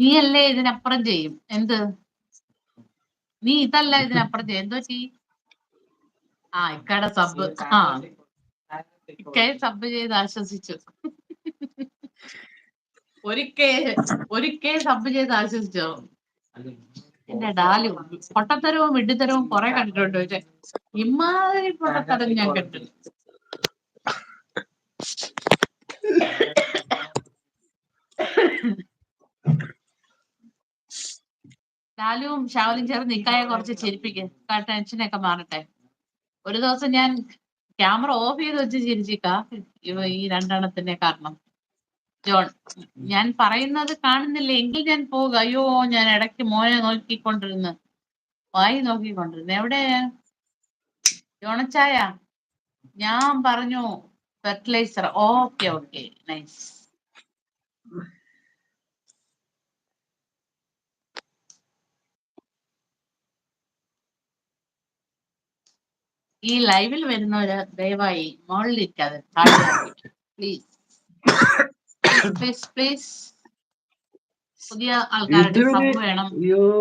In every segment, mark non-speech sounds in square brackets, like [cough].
നീയല്ലേ ഇതിനപ്പുറം ചെയ്യും? എന്ത്? നീ ഇതല്ല ഇതിനപ്പുറം ചെയ്യും. എന്തോ ചെയ് ആ ഇക്കട സബ് ആ. ഇക്കയെ സബ് ചെയ്ത് ആശ്വസിച്ചു. ഒരിക്കേ ഒരിക്കേ സബ് ചെയ്ത് ആശ്വസിച്ചോ? എന്റെ ഡാലു പൊട്ടത്തരവും വിഡിത്തരവും കുറെ കണ്ടിട്ടുണ്ട്. പക്ഷെ ഇമാതിരി പൊട്ടത്തരം ഞാൻ കണ്ടു [laughs] [laughs] ലാലുവും ഷാവലും ചേർന്ന് നിക്കായ കുറച്ച് ചിരിപ്പിക്കും. ടെൻഷനൊക്കെ മാറട്ടെ. ഒരു ദിവസം ഞാൻ ക്യാമറ ഓഫ് ചെയ്ത് വെച്ച് ചിരിച്ചിക്ക. ഈ രണ്ടെണ്ണത്തിന്റെ കാരണം. ജോൺ ഞാൻ പറയുന്നത് കാണുന്നില്ല. എങ്കിൽ ഞാൻ പോവുക അയ്യോ ഞാൻ ഇടയ്ക്ക് മോനെ നോക്കിക്കൊണ്ടിരുന്ന്. വായി നോക്കിക്കൊണ്ടിരുന്നു. എവിടെ? ജോണച്ചായ ഞാൻ പറഞ്ഞു ഫെർട്ടിലൈസർ ഓക്കെ ഓക്കെ. നൈസ് ഈ ലൈവിൽ വരുന്നവര് ദയവായി മുകളിലിരിക്കാതെ പ്ലീസ് പ്ലീസ് പ്ലീസ് പുതിയ ആൾക്കാരുടെ സബ് വേണം.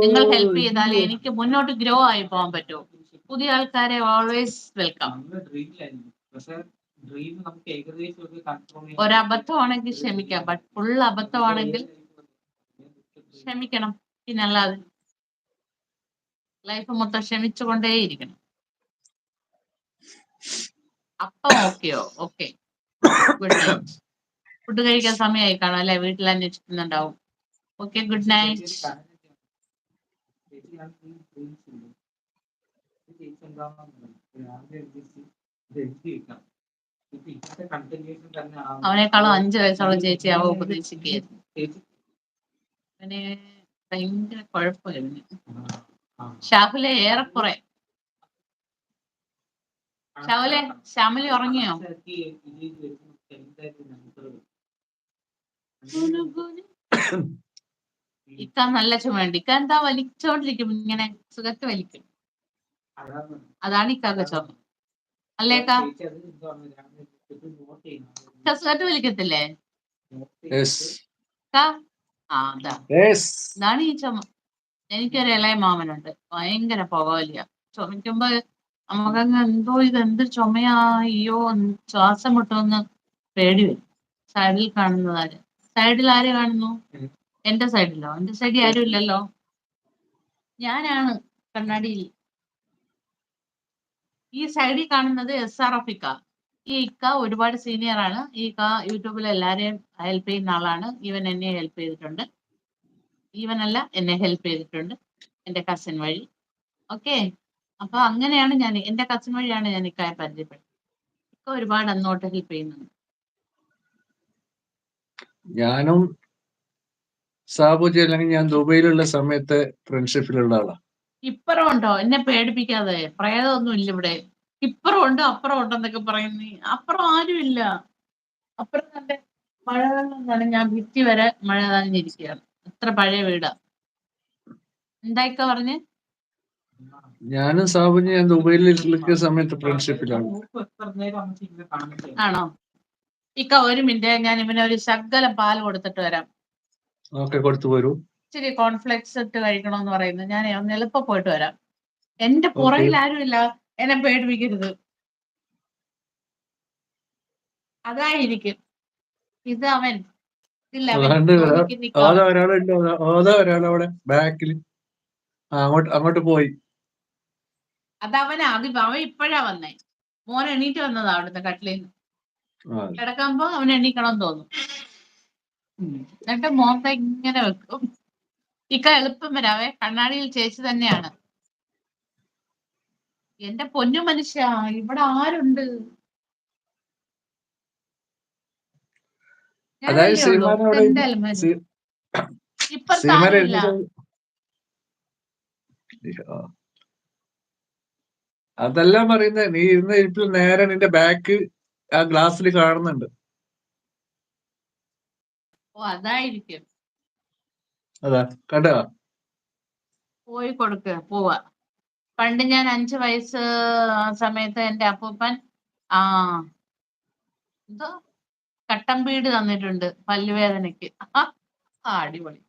നിങ്ങൾ ഹെൽപ്പ് ചെയ്താൽ എനിക്ക് മുന്നോട്ട് ഗ്രോ ആയി പോകാൻ പറ്റൂ. പുതിയ ആൾക്കാരെ ഓൾവേസ് വെൽക്കം ഒരബദ്ധമാണെങ്കിൽ ക്ഷമിക്കാം. ബട്ട് ഫുൾ അബദ്ധമാണെങ്കിൽ ക്ഷമിക്കണം. പിന്നല്ലാതെ ലൈഫ് മൊത്തം ക്ഷമിച്ചുകൊണ്ടേയിരിക്കണം. അപ്പം ഓക്കെയോ? ഓക്കെ. ഗുഡ് നൈറ്റ് ഫുഡ് കഴിക്കാൻ സമയമായി കാണും അല്ലെ? വീട്ടിൽ അന്വേഷിക്കുന്നുണ്ടാവും ഓക്കെ ഗുഡ് നൈറ്റ് അവനേക്കാളും അഞ്ചു വയസ്സുള്ള ചേച്ചി അവ ഉപദേശിക്കുകയായിരുന്നു അവന് ഭയങ്കര കുഴപ്പമായിരുന്നു. ഷാഹുലെ ഏറെക്കുറെ ഷാഹുലെ ശ്യാമലി ഉറങ്ങിയോ? ഇക്ക നല്ല ചുമയുണ്ട്. ഇക്ക എന്താ വലിച്ചോണ്ടിരിക്കും ഇങ്ങനെ സുഖത്ത് വലിക്കും. അതാണ് ഇക്കാക്ക ചുമ. അല്ലേക്കാ ഇക്ക? സുഖത്ത് വലിക്കത്തില്ലേ. ആ അതാ. ഇതാണ് ഈ ചുമ. എനിക്കൊരു ഇളയ മാമനുണ്ട്. ഭയങ്കര പുകവലിയ. ചുമക്കുമ്പോ നമുക്കങ്ങ് എന്തോ ഇത് എന്ത് ചുമയാ അയ്യോ ശ്വാസം മുട്ടുമെന്ന് പേടി വരും. സൈഡിൽ കാണുന്നതാര് സൈഡിൽ ആര് കാണുന്നു. എന്റെ സൈഡിലോ? എന്റെ സൈഡിൽ ആരും ഇല്ലല്ലോ? ഞാനാണ് കണ്ണാടിയിൽ. ഈ സൈഡിൽ കാണുന്നത് എസ് ആർ എഫ് ഇക്ക ഈ ഇക്ക ഒരുപാട് സീനിയർ ആണ്. ഈ ഇക്ക യൂട്യൂബിൽ എല്ലാരെയും ഹെൽപ്പ് ചെയ്യുന്ന ആളാണ്. ഇവൻ എന്നെ ഹെൽപ്പ് ചെയ്തിട്ടുണ്ട്. ഈവനല്ല എന്നെ ഹെൽപ്പ് ചെയ്തിട്ടുണ്ട്. എന്റെ കസിൻ വഴി. ഓക്കെ അപ്പൊ അങ്ങനെയാണ് ഞാൻ എന്റെ കസിൻ വഴിയാണ് ഞാൻ ഇക്കായെ പരിചയപ്പെട്ടത് ഇക്ക ഒരുപാട് അന്നോട്ട് ഹെൽപ്പ് ചെയ്യുന്നുണ്ട്. ഞാനും സാബുജി അല്ലെങ്കിൽ ഞാൻ ദുബൈയിലുള്ള സമയത്ത് ഫ്രണ്ട്ഷിപ്പിലുള്ള ആളാ. ഇപ്പറം ഉണ്ടോ? എന്നെ പേടിപ്പിക്കാതെ. പ്രേതമൊന്നും ഇല്ല ഇവിടെ. ഇപ്പറം ഉണ്ട് അപ്പുറം ഉണ്ടെന്നൊക്കെ പറയുന്നു. അപ്പുറം ആരും ഇല്ല. അപ്പുറം നല്ല മഴ വെള്ളം നനഞ്ഞ ഭിത്തി വരെ മഴ നനഞ്ഞിരിക്കുകയാണ്. എത്ര പഴയ വീടാ. എന്തായിക്ക പറഞ്ഞ്? ഞാനും സാബു ഞാൻ ദുബൈയിൽ ഇരിക്കുന്ന സമയത്ത് ഫ്രണ്ട്ഷിപ്പിലാണ് ആണോ? ഇക്ക ഒരു മിനിറ്റ് ഞാൻ ഇവനെ ഒരു ശകലം പാൽ കൊടുത്തിട്ട് വരാം. ഓക്കെ കൊടുത്തു വരൂ. ഇച്ചിരി കോൺഫ്ലെക്സ് ഇട്ട് കഴിക്കണമെന്ന് പറയുന്നു. ഞാൻ ഒന്ന് എളുപ്പം പോയിട്ട് വരാം. എന്റെ പുറകിൽ ആരുമില്ല എന്നെ പേടിപ്പിക്കരുത്. അതായിരിക്കും. ഇത് അവൻ. ഇല്ല ഒരാളുണ്ട് ഒരാളവിടെ ബാക്കിൽ അങ്ങോട്ട് അങ്ങോട്ട് പോയി. അത് അവൻ ആദ്യം അവൻ ഇപ്പോഴാ വന്നേ. മോൻ എണീറ്റ് വന്നതാ അവിടുത്തെ കട്ടിലിൽ നിന്ന് കിടക്കുമ്പോ അവൻ എണീക്കണം തോന്നും. എന്നിട്ട് മോന്ത ഇങ്ങനെ വെക്കും. ഇക്ക എളുപ്പം വരാവേ കണ്ണാടിയിൽ ചേച്ചി തന്നെയാണ്. എന്റെ പൊന്നു മനുഷ്യ ഇവിടെ ആരുണ്ട്? ഞാനല്ലേ അതെല്ലാം പറയുന്നത് നീ ഇരുന്ന ഇരിപ്പിൽ നേരെ നിന്റെ ബാക്ക് ആ ഗ്ലാസ്സിൽ കാണുന്നുണ്ട്. ഓ അതായിരിക്കും. അതാ കണ്ടോ? പോയി കൊടുക്ക പോവാ. പണ്ട് ഞാൻ അഞ്ചു വയസ്സ് സമയത്ത് എന്റെ അപ്പൂപ്പൻ ആ എന്തോ കട്ടൻ പീട് തന്നിട്ടുണ്ട് പല്ലുവേദനയ്ക്ക്. ആ അടിപൊളി.